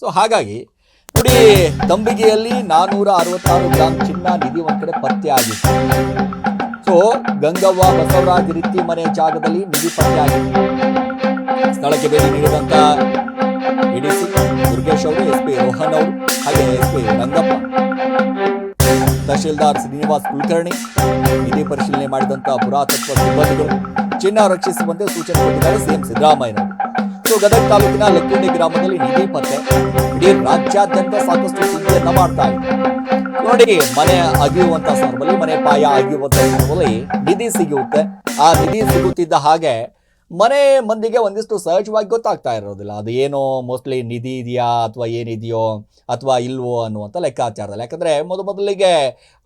So ಹಾಗಾಗಿ ನೋಡಿ ತಂಬಿಗೆಯಲ್ಲಿ ನಾನೂರ ಅರವತ್ತಾರು ಗ್ರಾಮ್ ಚಿನ್ನ ನಿಧಿ ಒಂದ್ ಕಡೆ ಪತ್ತೆ ಆಗಿತ್ತು. ಸೊ ಗಂಗವ್ವ ಬಸವರಾಜ್ ರೀತಿ ಮನೆ ಜಾಗದಲ್ಲಿ ನಿಧಿ ಪತ್ತೆ ಆಗಿತ್ತು. ಸ್ಥಳಕ್ಕೆ ಭೇಟಿ ನೀಡಿದಂತ ಇಡಿಸಿ ದುರ್ಗೇಶ್ ಅವರು, ಎಸ್ ಪಿ ರೋಹನ್ ಅವರು, ಹಾಗೆ ಎಸ್ ಪಿ ರಂಗಪ್ಪ. ತಹಶೀಲ್ದಾರ್ ಶ್ರೀನಿವಾಸ್ ಕುಲಕರ್ಣಿ, ನಿಧಿ ಪರಿಶೀಲನೆ ಮಾಡಿದಂತಹ ಪುರಾತತ್ವ ಸಿಬ್ಬಂದಿಗಳು ಚಿನ್ನ ರಕ್ಷಿಸುವಂತೆ ಸೂಚನೆ ಕೊಟ್ಟಿದ್ದಾರೆ ಸಿಎಂ ಸಿದ್ದರಾಮಯ್ಯನವರು. ಸೊ ಗದಗ ತಾಲೂಕಿನ ಲಕ್ಕುಂಡಿ ಗ್ರಾಮದಲ್ಲಿ ನಿಧಿ ಪತ್ತೆ, ಇಡೀ ರಾಜ್ಯಾದ್ಯಂತ ಸಾಕಷ್ಟು ಸುದ್ದಿಯನ್ನ ಮಾಡ್ತಾ ಇದೆ ನೋಡಿ, ಮನೆ ಅಗಿಯುವಂತ ಸಂದರ್ಭದಲ್ಲಿ ಮನೆ ಪಾಯ ಅಗಿಯುವಂತ ಸಂದರ್ಭದಲ್ಲಿ ನಿಧಿ ಸಿಗುತ್ತೆ. ಆ ನಿಧಿ ಸಿಗುತ್ತಿದ್ದ ಹಾಗೆ ಮನೆ ಮಂದಿಗೆ ಒಂದಿಷ್ಟು ಸಹಜವಾಗಿ ಗೊತ್ತಾಗ್ತಾ ಇರೋದಿಲ್ಲ. ಅದು ಏನೋ ಮೋಸ್ಟ್ಲಿ ನಿಧಿ ಇದೆಯಾ ಅಥವಾ ಏನಿದೆಯೋ ಅಥವಾ ಇಲ್ವೋ ಅನ್ನುವಂಥ ಲೆಕ್ಕಾಚಾರದಲ್ಲಿ. ಯಾಕಂದ್ರೆ ಮೊದ ಮೊದಲಿಗೆ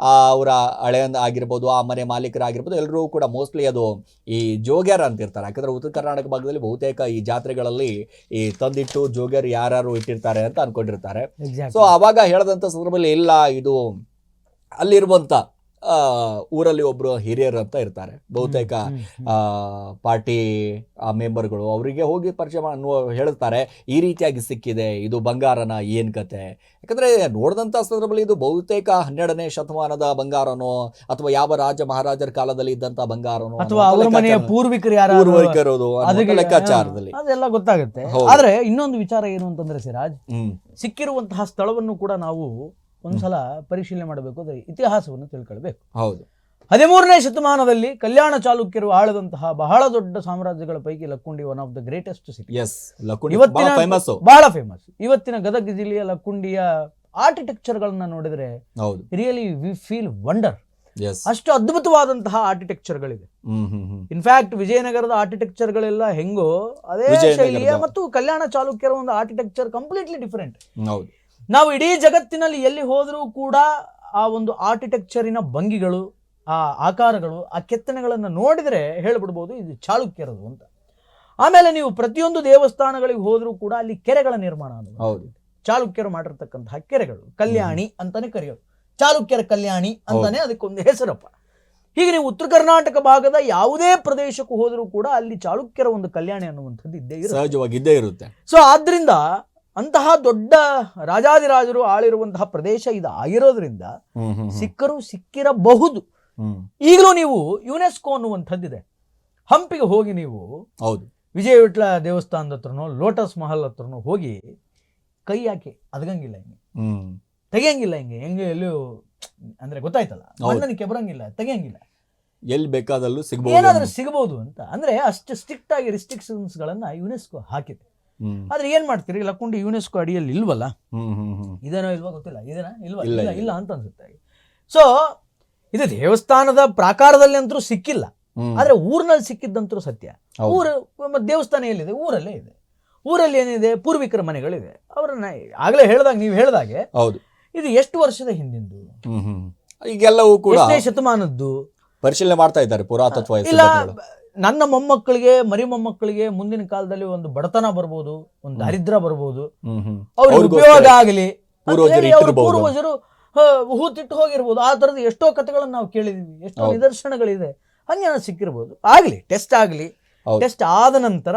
ಆ, ಅವರ ಹಳೆಯಂದ ಆಗಿರ್ಬೋದು ಆ ಮನೆ ಮಾಲೀಕರಾಗಿರ್ಬೋದು ಎಲ್ಲರೂ ಕೂಡ ಮೋಸ್ಟ್ಲಿ ಅದು ಈ ಜೋಗ್ಯಾರ ಅಂತಿರ್ತಾರೆ. ಯಾಕಂದ್ರೆ ಉತ್ತರ ಕರ್ನಾಟಕ ಭಾಗದಲ್ಲಿ ಬಹುತೇಕ ಈ ಜಾತ್ರೆಗಳಲ್ಲಿ ಈ ತಂದಿಟ್ಟು ಜೋಗ್ಯರು ಯಾರ್ಯಾರು ಇಟ್ಟಿರ್ತಾರೆ ಅಂತ ಅಂದ್ಕೊಂಡಿರ್ತಾರೆ ಸೊ ಆವಾಗ ಹೇಳದಂತ ಸಂದರ್ಭದಲ್ಲಿ ಇಲ್ಲ ಇದು ಅಲ್ಲಿರುವಂಥ ಊರಲ್ಲಿ ಒಬ್ರು ಹಿರಿಯರು ಅಂತ ಇರ್ತಾರೆ. ಬಹುತೇಕ ಪಾರ್ಟಿ ಆ ಮೆಂಬರ್ಗಳು ಅವರಿಗೆ ಹೋಗಿ ಪರಿಚಯ ಹೇಳ್ತಾರೆ. ಈ ರೀತಿಯಾಗಿ ಸಿಕ್ಕಿದೆ. ಇದು ಬಂಗಾರನ ಏನ್ ಕತೆ? ಯಾಕಂದ್ರೆ ನೋಡಿದಂಥ ಸಂದರ್ಭದಲ್ಲಿ ಇದು ಬಹುತೇಕ ಹನ್ನೆರಡನೇ ಶತಮಾನದ ಬಂಗಾರನೋ ಅಥವಾ ಯಾವ ರಾಜ ಮಹಾರಾಜರ ಕಾಲದಲ್ಲಿ ಇದ್ದಂತ ಬಂಗಾರನೋ ಅಥವಾ ಪೂರ್ವಿಕರು ಯಾರು ಅದಕ್ಕೆ ಲೆಕ್ಕಾಚಾರದಲ್ಲಿ. ಅದೆಲ್ಲ ಗೊತ್ತಾಗುತ್ತೆ. ಆದ್ರೆ ಇನ್ನೊಂದು ವಿಚಾರ ಏನು ಅಂತಂದ್ರೆ ಸಿರಾಜ್ ಸಿಕ್ಕಿರುವಂತಹ ಸ್ಥಳವನ್ನು ಕೂಡ ನಾವು ಒಂದ್ಸಲ ಪರಿಶೀಲನೆ ಮಾಡಬೇಕು ಅಂದ್ರೆ ಇತಿಹಾಸವನ್ನು ತಿಳ್ಕೊಳ್ಬೇಕು. ಹೌದು. ಹದಿಮೂರನೇ ಶತಮಾನದಲ್ಲಿ ಕಲ್ಯಾಣ ಚಾಲುಕ್ಯರು ಆಳದಂತಹ ಬಹಳ ದೊಡ್ಡ ಸಾಮ್ರಾಜ್ಯಗಳ ಪೈಕಿ Lakkundi one of the greatest cities Lakkundi ಇವತ್ತಿನ ಫೇಮಸ್ ಬಹಳ ಫೇಮಸ್ ಇವತ್ತಿನ ಗದಗ ಜಿಲ್ಲೆಯ ಲಕ್ಕುಂಡಿಯ ಆರ್ಕಿಟೆಕ್ಚರ್ ಗಳನ್ನ ನೋಡಿದ್ರೆ ಹೌದು. ರಿಯಲಿ ವಿ ಫೀಲ್ ವಂಡರ್ ಅಷ್ಟು ಅದ್ಭುತವಾದಂತಹ ಆರ್ಕಿಟೆಕ್ಚರ್ ಗಳಿದೆ ಹ್ಮ್ ಇನ್ಫ್ಯಾಕ್ಟ್ ವಿಜಯನಗರದ ಆರ್ಕಿಟೆಕ್ಚರ್ ಗಳೆಲ್ಲ ಹೆಂಗೋ ಅದೇ. ಶೈಲಿಯ ಮತ್ತು ಕಲ್ಯಾಣ ಚಾಲುಕ್ಯರ ಒಂದು ಆರ್ಕಿಟೆಕ್ಚರ್ ಕಂಪ್ಲೀಟ್ಲಿ ಡಿಫರೆಂಟ್ ಹೌದು. ನಾವು ಇಡೀ ಜಗತ್ತಿನಲ್ಲಿ ಎಲ್ಲಿ ಹೋದರೂ ಕೂಡ ಆ ಒಂದು ಆರ್ಕಿಟೆಕ್ಚರಿನ ಭಂಗಿಗಳು ಆ ಆಕಾರಗಳು ಆ ಕೆತ್ತನೆಗಳನ್ನು ನೋಡಿದರೆ ಹೇಳ್ಬಿಡ್ಬೋದು ಇದು ಚಾಲುಕ್ಯರದು ಅಂತ. ಆಮೇಲೆ ನೀವು ಪ್ರತಿಯೊಂದು ದೇವಸ್ಥಾನಗಳಿಗೆ ಹೋದರೂ ಕೂಡ ಅಲ್ಲಿ ಕೆರೆಗಳ ನಿರ್ಮಾಣ ಹೌದು. ಚಾಲುಕ್ಯರು ಮಾಡಿರ್ತಕ್ಕಂತಹ ಕೆರೆಗಳು. ಕಲ್ಯಾಣಿ ಅಂತಾನೆ ಕರೆಯೋದು. ಚಾಲುಕ್ಯರ ಕಲ್ಯಾಣಿ ಅಂತಾನೆ ಅದಕ್ಕೊಂದು ಹೆಸರಪ್ಪ. ಹೀಗೆ ನೀವು ಉತ್ತರ ಕರ್ನಾಟಕ ಭಾಗದ ಯಾವುದೇ ಪ್ರದೇಶಕ್ಕೂ ಹೋದರೂ ಕೂಡ ಅಲ್ಲಿ ಚಾಲುಕ್ಯರ ಒಂದು ಕಲ್ಯಾಣಿ ಅನ್ನುವಂಥದ್ದು ಇದ್ದೇ ಇರುತ್ತೆ. ಸಹಜವಾಗಿ ಇದ್ದೇ ಇರುತ್ತೆ. ಸೊ ಆದ್ರಿಂದ ಅಂತಹ ದೊಡ್ಡ ರಾಜಾದಿರಾಜರು ಆಳಿರುವಂತಹ ಪ್ರದೇಶ ಇದು ಆಗಿರೋದ್ರಿಂದ. ಸಿಕ್ಕರು ಸಿಕ್ಕಿರಬಹುದು. ಈಗಲೂ ನೀವು ಯುನೆಸ್ಕೋ ಅನ್ನುವಂಥದ್ದಿದೆ. ಹಂಪಿಗೆ ಹೋಗಿ ನೀವು ಹೌದು. ವಿಜಯ ವಿಟ್ಲ ದೇವಸ್ಥಾನದ ಹತ್ರನೋ ಲೋಟಸ್ ಮಹಲ್ ಹತ್ರನೋ ಹೋಗಿ ಕೈ ಹಾಕಿ ಅದಗಂಗಿಲ್ಲ ಹಿಂಗೆ. ತೆಗೆಯಂಗಿಲ್ಲ ಹಿಂಗೆ. ಹೆಂಗೆ ಎಲ್ಲೂ ಅಂದ್ರೆ ಗೊತ್ತಾಯ್ತಲ್ಲ? ಹೌದು. ಬರಂಗಿಲ್ಲ ಕೆಬರಂಗಿಲ್ಲ ತೆಗಿಯಂಗಿಲ್ಲ. ಎಲ್ಲಿ ಬೇಕಾದಲ್ಲೂ ಸಿಗಬಹುದು ಏನಾದ್ರೂ ಸಿಗಬಹುದು ಅಂತ. ಅಂದ್ರೆ ಅಷ್ಟು ಸ್ಟ್ರಿಕ್ಟ್ ಆಗಿ ರಿಸ್ಟ್ರಿಕ್ಷನ್ಸ್ ಗಳನ್ನ ಯುನೆಸ್ಕೋ ಹಾಕಿದೆ. ಆದ್ರೆ ಏನ್ ಮಾಡ್ತೀರಿ? ಲಕ್ಕುಂಡಿ ಯುನೆಸ್ಕೋ ಅಡಿಯಲ್ಲಿ ಇಲ್ವಲ್ಲ? ಇದೇನೋ ಇಲ್ವಾ ಗೊತ್ತಿಲ್ಲ. ಇದೇನಾ? ಇಲ್ವಾ? ಇಲ್ಲ, ಇಲ್ಲ ಅಂತ ಅನ್ಸುತ್ತೆ ಸೊ ಇದು ದೇವಸ್ಥಾನದ ಪ್ರಾಕಾರದಲ್ಲಿ ಅಂತೂ ಸಿಕ್ಕಿಲ್ಲ. ಆದ್ರೆ ಊರಿನಲ್ಲಿ ಸಿಕ್ಕಿದ್ದಂತೂ ಸತ್ಯ. ಊರು ದೇವಸ್ಥಾನ ಎಲ್ಲಿದೆ? ಊರಲ್ಲೇ ಇದೆ. ಊರಲ್ಲಿ ಏನಿದೆ? ಪೂರ್ವಿಕರ ಮನೆಗಳಿದೆ ಅವರನ್ನ ಆಗ್ಲೇ ಹೇಳ್ದಾಗ ನೀವು ಹೇಳ್ದಾಗೆ ಹೌದು. ಇದು ಎಷ್ಟು ವರ್ಷದ ಹಿಂದಿಂದು? ಈಗೆಲ್ಲವೂ ಕೂಡ ಶತಮಾನದ್ದು? ಪರಿಶೀಲನೆ ಮಾಡ್ತಾ ಇದ್ದಾರೆ ಪುರಾತತ್ವ ಇಲ್ಲ. ನನ್ನ ಮೊಮ್ಮಕ್ಕಳಿಗೆ ಮರಿ ಮೊಮ್ಮಕ್ಕಳಿಗೆ ಮುಂದಿನ ಕಾಲದಲ್ಲಿ ಒಂದು ಬಡತನ ಬರ್ಬೋದು ಒಂದು ದಾರಿದ್ರ ಬರ್ಬೋದು. ಅವ್ರಿಗೆ ಉಪಯೋಗ ಆಗಲಿ. ಪೂರ್ವಜರು ಹೂತಿಟ್ಟು ಹೋಗಿರ್ಬೋದು. ಆ ತರದ ಎಷ್ಟೋ ಕಥೆಗಳನ್ನು ನಾವು ಕೇಳಿದೀವಿ. ಎಷ್ಟೋ. ನಿದರ್ಶನಗಳಿದೆ. ಹಂಗೆ ಏನಾದ್ರು ಸಿಕ್ಕಿರ್ಬೋದು. ಆಗಲಿ ಟೆಸ್ಟ್ ಆಗಲಿ. ಟೆಸ್ಟ್ ಆದ ನಂತರ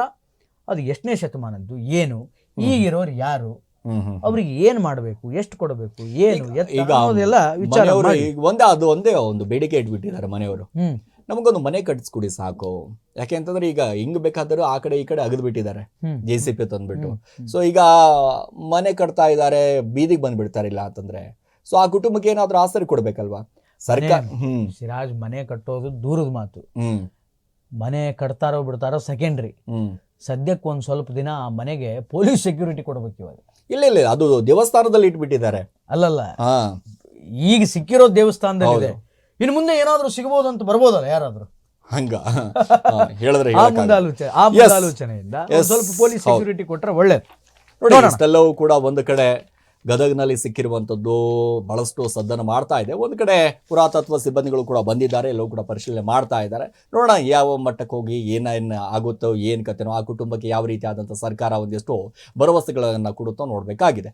ಅದು ಎಷ್ಟನೇ ಶತಮಾನದ್ದು ಏನು ಈಗಿರೋರು ಯಾರು ಅವ್ರಿಗೆ ಏನ್ ಮಾಡಬೇಕು ಎಷ್ಟು ಕೊಡಬೇಕು ಏನು ಈಗ ಒಂದೇ ಅದು ಒಂದೇ ಒಂದು ಬೇಡಿಕೆ ಇಟ್ಬಿಟ್ಟಿದ್ದಾರೆ ಮನೆಯವರು. ನಮಗೊಂದು ಮನೆ ಕಟ್ಸ್ಕೊಡಿ ಸಾಕು. ಯಾಕೆ ಅಂತಂದ್ರೆ ಈಗ ಹಿಂಗ್ ಬೇಕಾದರೂ ಆ ಕಡೆ ಈ ಕಡೆ ಅಗದ್ ಬಿಟ್ಟಿದ್ದಾರೆ. ಜೆ ಸಿ ಪಿ ತಂದ್ಬಿಟ್ಟು. ಸೊ ಈಗ ಮನೆ ಕಟ್ತಾ ಇದ್ದಾರೆ ಬೀದಿಗೆ ಬಂದ್ಬಿಡ್ತಾರೆ ಇಲ್ಲ ಅಂತಂದ್ರೆ. ಸೊ ಆ ಕುಟುಂಬಕ್ಕೆ ಏನಾದ್ರೂ ಆಸರೆ ಕೊಡ್ಬೇಕಲ್ವಾ? ಸರ್ಕಾರ ಹ್ಮ್. ಸಿರಾಜ್ ಮನೆ ಕಟ್ಟೋದು ದೂರದ ಮಾತು. ಮನೆ ಕಟ್ತಾರೋ ಬಿಡ್ತಾರೋ ಸೆಕೆಂಡ್ರಿ ಸದ್ಯಕ್ಕೆ ಒಂದ್ ಸ್ವಲ್ಪ ದಿನ ಆ ಮನೆಗೆ ಪೊಲೀಸ್ ಸೆಕ್ಯೂರಿಟಿ ಕೊಡ್ಬೇಕು ಇವಾಗ. ಇಲ್ಲ ಇಲ್ಲ ಅದು ದೇವಸ್ಥಾನದಲ್ಲಿ ಇಟ್ಬಿಟ್ಟಿದ್ದಾರೆ. ಅಲ್ಲಲ್ಲ. ಈಗ ಸಿಕ್ಕಿರೋ ದೇವಸ್ಥಾನದಲ್ಲಿದೆ. ಹೌದು. ಇನ್ನು ಮುಂದೆ ಏನಾದರೂ ಸಿಗಬಹುದು ಅಂತ ಬರ್ಬೋದಲ್ಲ ಯಾರಾದರೂ? ಹಂಗ. ಹೇಳಿದ್ರೆ ಆ ಹೇಳಕ್ಕಾಗಲ್ಲ. ಮುಂದಾಲೋಚನೆ ಆ Yes. ಮುಂದಾಲೋಚನೆಯಿಂದ ಸ್ವಲ್ಪ ಪೊಲೀಸ್. ಸೆಕ್ಯೂರಿಟಿ ಕೊಟ್ಟರೆ ಒಳ್ಳೇದು. ನೋಡಿ ಇಷ್ಟೆಲ್ಲವೂ ಕೂಡ ಒಂದು ಕಡೆ ಗದಗ್ನಲ್ಲಿ ಸಿಕ್ಕಿರುವಂಥದ್ದು ಬಹಳಷ್ಟು ಸದ್ದನ್ನು ಮಾಡ್ತಾ ಇದೆ. ಒಂದು ಕಡೆ ಪುರಾತತ್ವ ಸಿಬ್ಬಂದಿಗಳು ಕೂಡ ಬಂದಿದ್ದಾರೆ ಎಲ್ಲವೂ ಕೂಡ ಪರಿಶೀಲನೆ ಮಾಡ್ತಾ ಇದ್ದಾರೆ. ನೋಡೋಣ ಯಾವ ಮಟ್ಟಕ್ಕೆ ಹೋಗಿ ಏನೇನು ಆಗುತ್ತೋ ಏನು ಕತೆನೋ ಆ ಕುಟುಂಬಕ್ಕೆ ಯಾವ ರೀತಿ ಆದಂಥ ಸರ್ಕಾರ ಒಂದಿಷ್ಟು ಭರವಸೆಗಳನ್ನು ಕೊಡುತ್ತೋ ನೋಡಬೇಕಾಗಿದೆ.